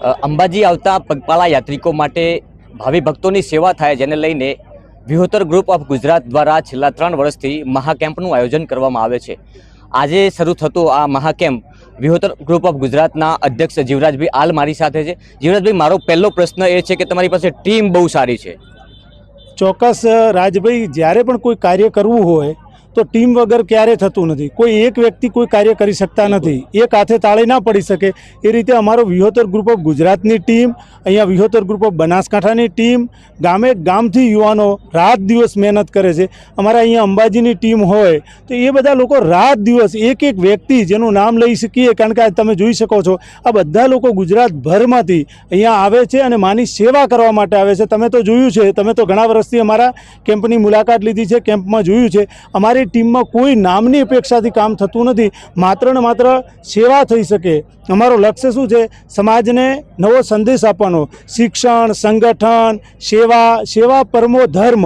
અંબાજી આવતા પગપાળા યાત્રિકો માટે ભાવિ ભક્તોની સેવા થાય જેને લઈને વિહોતર ગ્રુપ ઓફ ગુજરાત દ્વારા છેલ્લા ત્રણ વર્ષથી મહાકેમ્પનું આયોજન કરવામાં આવે છે. આજે શરૂ થતો આ મહાકેમ્પ વિહોતર ગ્રુપ ઓફ ગુજરાતના અધ્યક્ષ જીવરાજભાઈ આલ મારી સાથે છે. જીવરાજભાઈ, મારો પહેલો પ્રશ્ન એ છે કે તમારી પાસે ટીમ બહુ સારી છે. ચોક્કસ રાજભાઈ, જ્યારે પણ કોઈ કાર્ય કરવું હોય તો ટીમ વગર ક્યારે થતું નથી. કોઈ એક વ્યક્તિ કોઈ કાર્ય કરી શકતા નથી. એક હાથે તાળી ના પડી શકે. એ રીતે અમારો વિહોતર ગ્રુપ ઓફ ગુજરાતની ટીમ અહીંયા વિહોતર ગ્રુપ ઓફ બનાસકાંઠાની ટીમ ગામે ગામથી યુવાનો રાત દિવસ મહેનત કરે છે. અમારા અહીંયા અંબાજીની ટીમ હોય તો એ બધા લોકો રાત દિવસ એક એક વ્યક્તિ જેનું નામ લઈ શકીએ. કારણ કે આ તમે જોઈ શકો છો આ બધા લોકો ગુજરાતભરમાંથી અહીંયા આવે છે અને માની સેવા કરવા માટે આવે છે. તમે તો જોયું છે તમે તો ઘણા વર્ષથી અમારા કેમ્પની મુલાકાત લીધી છે કેમ્પમાં જોયું છે. અમારી ટીમમાં કોઈ નામની અપેક્ષાથી કામ થતું નથી. માત્ર ને માત્ર સેવા થઈ શકે. અમારો લક્ષ્ય શું છે? સમાજને નવો સંદેશ આપવાનો. શિક્ષણ, સંગઠન, સેવા સેવા પરમો ધર્મ.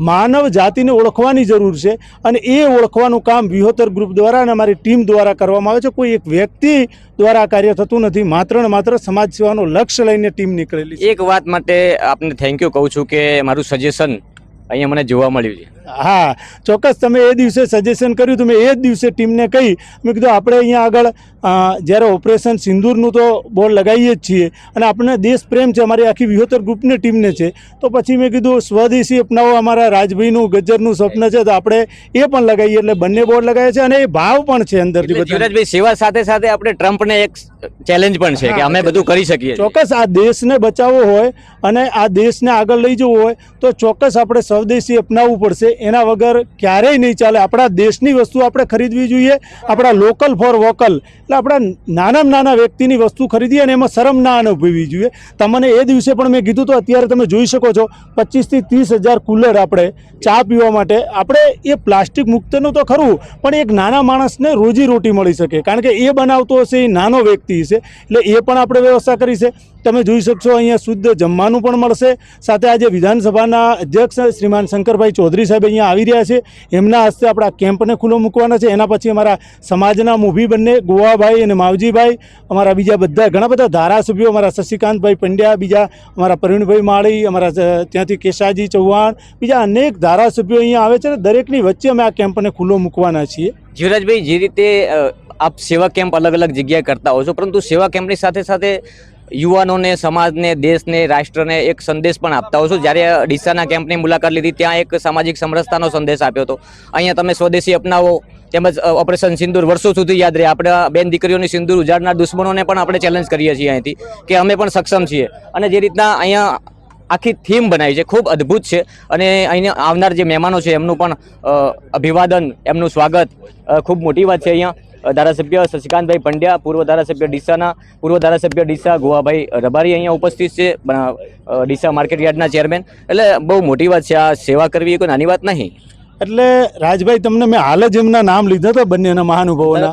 માનવ જાતિને ઓળખવાની જરૂર છે અને એ ઓળખવાનું કામ વિહોતર ગ્રુપ દ્વારા અને અમારી ટીમ દ્વારા કરવામાં આવે છે. કોઈ એક વ્યક્તિ દ્વારા કાર્ય થતું નથી. માત્ર ને માત્ર સમાજ સેવાનો લક્ષ્ય લઈને ટીમ નીકળેલી એક વાત માટે આપને થેન્ક યુ કહું છું કે મારું સજેશન અહીંયા મને જોવા મળ્યું છે. હા ચોક્કસ તમે એ દિવસે સજેશન કર્યું તો મેં એ જ દિવસે ટીમને કહી. મેં કીધું આપણે અહીંયા આગળ જ્યારે ઓપરેશન સિંદૂરનું તો બોર્ડ લગાવીએ જ છીએ અને આપણને દેશ પ્રેમ છે અમારી આખી વિહોતર ગ્રુપની ટીમને છે. તો પછી મેં કીધું સ્વદેશી અપનાવો અમારા રાજભાઈનું ગજ્જરનું સ્વપ્ન છે તો આપણે એ પણ લગાવીએ. એટલે બંને બોર્ડ લગાવે છે અને એ ભાવ પણ છે અંદરથી બધા સેવા સાથે સાથે આપણે ટ્રમ્પને એક ચેલેન્જ પણ છે કે અમે બધું કરી શકીએ ચોક્કસ આ દેશને બચાવવો હોય અને આ દેશને આગળ લઈ જવું હોય તો ચોક્કસ આપણે સ્વદેશી અપનાવવું પડશે. એના વગર ક્યારેય નહીં ચાલે. આપણા દેશની વસ્તુ આપણે ખરીદવી જોઈએ, આપણા લોકલ ફોર વોકલ એટલે આપણા નાનામાં નાના વ્યક્તિની વસ્તુ ખરીદીએ અને એમાં શરમ ના અનુભવવી જોઈએ. તમને એ દિવસે પણ મેં કીધું તો અત્યારે તમે જોઈ શકો છો, પચીસથી ત્રીસ હજાર કુલર આપણે ચા પીવા માટે. આપણે એ પ્લાસ્ટિક મુક્તનું તો ખરું, પણ એક નાના માણસને રોજી રોટી મળી શકે. કારણ કે એ બનાવતો હશે, એ નાનો વ્યક્તિ હશે, એટલે એ પણ આપણે વ્યવસ્થા કરી છે. તમે જોઈ શકશો, અહીંયા શુદ્ધ જમવાનું પણ મળશે. સાથે આજે વિધાનસભાના અધ્યક્ષ શ્રીમાન શંકરભાઈ ચૌધરી સાહેબ અહીંયા આવી રહ્યા છે. એમના હસ્તે આપણા કેમ્પને ખુલ્લો મૂકવાના છે. એના પછી અમારા સમાજના મૂવી બંને, ગોવાભાઈ અને માવજીભાઈ, અમારા બીજા બધા ઘણા બધા ધારાસભ્યો, અમારા શશિકાંતભાઈ પંડ્યા, બીજા અમારા પ્રવીણભાઈ માળી, અમારા ત્યાંથી કેશાજી ચૌહાણ, બીજા અનેક ધારાસભ્યો અહીંયા આવે છે અને દરેકની વચ્ચે અમે આ કેમ્પને ખુલ્લો મૂકવાના છીએ. જીવરાજભાઈ, જે રીતે આપ સેવા કેમ્પ અલગ અલગ જગ્યાએ કરતા હો છો, પરંતુ સેવા કેમ્પની સાથે સાથે યુવાનોને, સમાજને, દેશને, રાષ્ટ્રને એક સંદેશ પણ આપતા હો છો. જ્યારે ડીસાના કેમ્પની મુલાકાત લીધી, ત્યાં એક સામાજિક સમરસતાનો સંદેશ આપ્યો હતો. અહીંયા તમે સ્વદેશી અપનાવો, તેમજ ઓપરેશન સિંદૂર વર્ષો સુધી યાદ રહે. આપણા બેન દીકરીઓની સિંદૂર ઉજાડનાર દુશ્મનોને પણ આપણે ચેલેન્જ કરીએ છીએ અહીંથી, કે અમે પણ સક્ષમ છીએ. અને જે રીતના અહીંયા આખી થીમ બનાવી છે, ખૂબ અદ્ભુત છે. અને અહીંયા આવનાર જે મહેમાનો છે, એમનું પણ અભિવાદન, એમનું સ્વાગત ખૂબ મોટી વાત છે અહીંયા. ધારાસભ્ય શશિકાંતભાઈ પંડ્યા, પૂર્વ ધારાસભ્ય ડીસાના, પૂર્વ ધારાસભ્ય ડીસા ગોવાભાઈ રબારી અહીંયા ઉપસ્થિત છે ડીસા માર્કેટ યાર્ડના ચેરમેન. એટલે બહુ મોટી વાત છે, આ સેવા કરવી એ કોઈ નાની વાત નહીં. એટલે રાજભાઈ તમને મેં હાલ જ એમના નામ લીધા હતા બંનેના મહાનુભાવોના.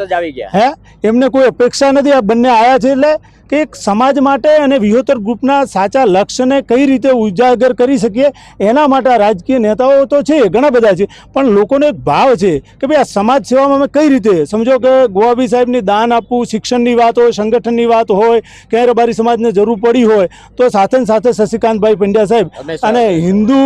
હે? એમને કોઈ અપેક્ષા નથી આ બંને આયા છે એટલે કે એક સમાજ માટે અને વિહોતર ગ્રુપના સાચા લક્ષ્યને કઈ રીતે ઉજાગર કરી શકીએ એના માટે રાજકીય નેતાઓ તો છે ઘણા બધા છે પણ લોકોનો એક ભાવ છે કે ભાઈ આ સમાજ સેવામાં અમે કઈ રીતે સમજો કે ગોવાભી સાહેબની દાન આપવું શિક્ષણની વાત હોય સંગઠનની વાત હોય ક્યારે રબારી સમાજને જરૂર પડી હોય તો સાથે સાથે શશિકાંતભાઈ પંડ્યા સાહેબ અને હિન્દુ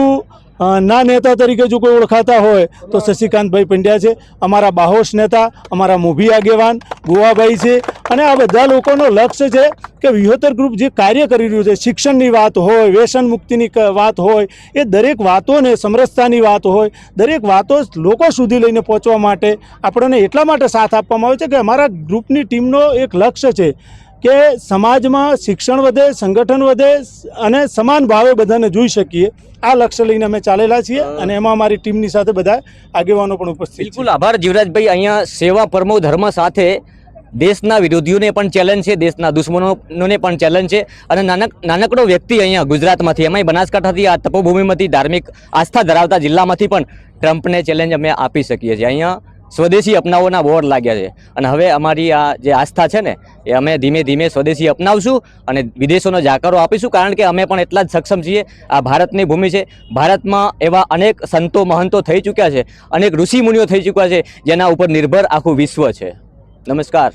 ના નેતા તરીકે જો કોઈ ઓળખાતા હોય તો શશિકાંતભાઈ પંડ્યા છે અમારા બાહોશ નેતા અમારા મોભી આગેવાન ગોવાભાઈ છે અને આ બધા લોકોનો લક્ષ્ય છે કે વિહોતર ગ્રુપ જે કાર્ય કરી રહ્યું છે શિક્ષણની વાત હોય વ્યસન મુક્તિની વાત હોય એ દરેક વાતોને સમરસતાની વાત હોય દરેક વાતો લોકો સુધી લઈને પહોંચવા માટે આપણને એટલા માટે સાથ આપવામાં આવે છે કે અમારા ગ્રુપની ટીમનો એક લક્ષ્ય છે. કે સમાજમાં શિક્ષણ વધે સંગઠન વધે અને સમાન ભાવે બધાને જોઈ શકીએ. આ લક્ષ્ય લઈને અમે ચાલેલા છીએ અને એમાં અમારી ટીમની સાથે બધા આગેવાનો પણ ઉપસ્થિત બિલકુલ આભાર જીવરાજભાઈ. અહીંયા સેવા પરમો ધર્મ સાથે દેશના વિરોધીઓને પણ ચેલેન્જ છે દેશના દુશ્મનોને પણ ચેલેન્જ છે અને નાનક નાનકડો વ્યક્તિ અહીંયા ગુજરાતમાંથી એમાંય બનાસકાંઠાથી આ તપોભૂમિમાંથી ધાર્મિક આસ્થા ધરાવતા જિલ્લામાંથી પણ ટ્રમ્પને ચેલેન્જ અમે આપી શકીએ છીએ. અહીંયા સ્વદેશી અપનાવોના બોર્ડ લાગ્યા છે. અને હવે અમારી આ જે આસ્થા છે ને, એ અમે ધીમે ધીમે સ્વદેશી અપનાવશું અને વિદેશોનો જાકારો આપીશું, કારણ કે અમે પણ એટલા જ સક્ષમ છીએ. આ ભારતની ભૂમિ છે. ભારતમાં એવા અનેક સંતો મહંતો થઈ ચૂક્યા છે. અનેક ઋષિમુનિઓ થઈ ચૂક્યા છે, જેના ઉપર નિર્ભર આખું વિશ્વ છે. નમસ્કાર.